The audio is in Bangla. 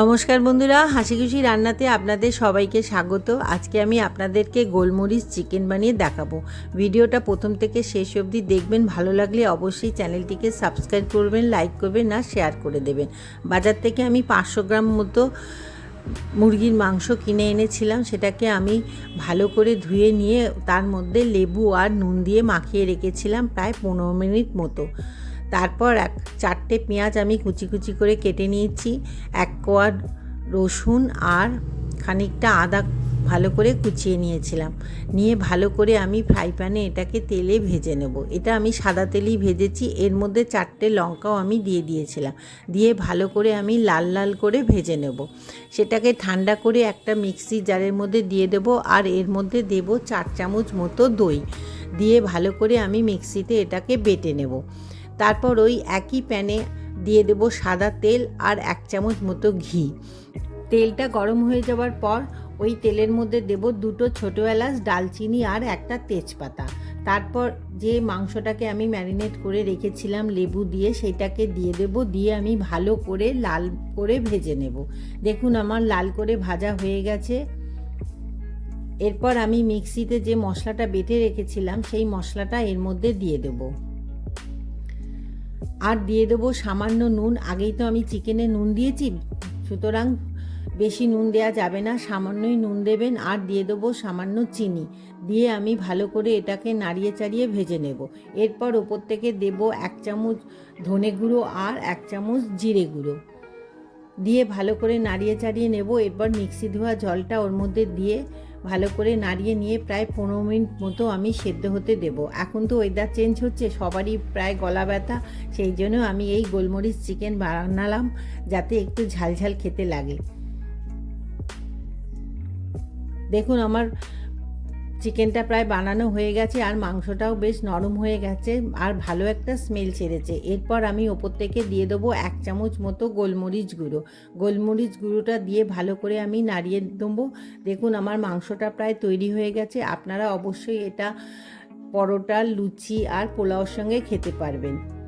নমস্কার বন্ধুরা, হাসি খুশি রান্নাতে আপনাদের সবাইকে স্বাগত। আজকে আমি আপনাদেরকে গোলমরিচ চিকেন বানিয়ে দেখাবো। ভিডিওটা প্রথম থেকে শেষ অবধি দেখবেন, ভালো লাগলে অবশ্যই চ্যানেলটিকে সাবস্ক্রাইব করবেন, লাইক করবেন না শেয়ার করে দেবেন। বাজার থেকে আমি পাঁচশো গ্রাম মতো মুরগির মাংস কিনে এনেছিলাম, সেটাকে আমি ভালো করে ধুয়ে নিয়ে তার মধ্যে লেবু আর নুন দিয়ে মাখিয়ে রেখেছিলাম প্রায় পনেরো মিনিট মতো। তারপর এক চারটে পেঁয়াজ আমি কুচি কুচি করে কেটে নিয়েছি, এক কোয়ার রসুন আর খানিকটা আদা ভালো করে কুচিয়ে নিয়েছিলাম। নিয়ে ভালো করে আমি ফ্রাই প্যানে এটাকে তেলে ভেজে নেব। এটা আমি সাদা তেলেই ভেজেছি, এর মধ্যে চারটে লঙ্কাও আমি দিয়ে দিয়েছিলাম। দিয়ে ভালো করে আমি লাল লাল করে ভেজে নেব। সেটাকে ঠান্ডা করে একটা মিক্সি জারের মধ্যে দিয়ে দেব আর এর মধ্যে দেব চার চামচ মতো দই। দিয়ে ভালো করে আমি মিক্সিতে এটাকে বেটে নেব। তারপর ওই একই প্যানে দিয়ে দেব সাদা তেল আর এক চামচ মতো ঘি। তেলটা গরম হয়ে যাওয়ার পর ওই তেলের মধ্যে দেব দুটো ছোটো এলাচ, ডালচিনি আর একটা তেজপাতা। তারপর যে মাংসটাকে আমি ম্যারিনেট করে রেখেছিলাম লেবু দিয়ে, সেটাকে দিয়ে দেব, দিয়ে আমি ভালো করে লাল করে ভেজে নেব। দেখুন আমার লাল করে ভাজা হয়ে গেছে। এরপর আমি মিক্সিতে যে মশলাটা বেটে রেখেছিলাম, সেই মশলাটা এর মধ্যে দিয়ে দেবো। আর দিয়ে দেবো সামান্য নুন। আগেই তো আমি চিকেনে নুন দিয়েছি। সুতরাং বেশি নুন দেওয়া যাবে না, সামান্যই নুন দেবেন। আর দিয়ে দেবো সামান্য চিনি। দিয়ে আমি ভালো করে এটাকে নাড়িয়ে চাড়িয়ে ভেজে নেব। এরপর ওপর থেকে দেব এক চামচ ধনে গুঁড়ো আর এক চামচ জিরে গুঁড়ো। দিয়ে ভালো করে নাড়িয়ে চাড়িয়ে নেব। এরপর মিক্সি ধোয়া জলটা ওর মধ্যে দিয়ে ভালো করে নাড়িয়ে নিয়ে প্রায় পনেরো মিনিট মতো আমি সেদ্ধ হতে দেব। এখন তো ওয়েদার চেঞ্জ হচ্ছে, সবারই প্রায় গলা ব্যথা। সেই জন্য আমি এই গোলমরিচ চিকেন বানালাম যাতে একটু ঝালঝাল খেতে লাগে। দেখুন আমার চিকেনটা প্রায় বানানো হয়ে গেছে আর মাংসটাও বেশ নরম হয়ে গেছে আর ভালো একটা স্মেল ছেড়েছে। এরপর আমি ওপর থেকে দিয়ে দেবো এক চামচ মতো গোলমরিচ গুঁড়ো। গোলমরিচ গুঁড়োটা দিয়ে ভালো করে আমি নাড়িয়ে দেবো। দেখুন, আমার মাংসটা প্রায় তৈরি হয়ে গেছে। আপনারা অবশ্যই এটা পরোটা, লুচি আর পোলাওর সঙ্গে খেতে পারবেন।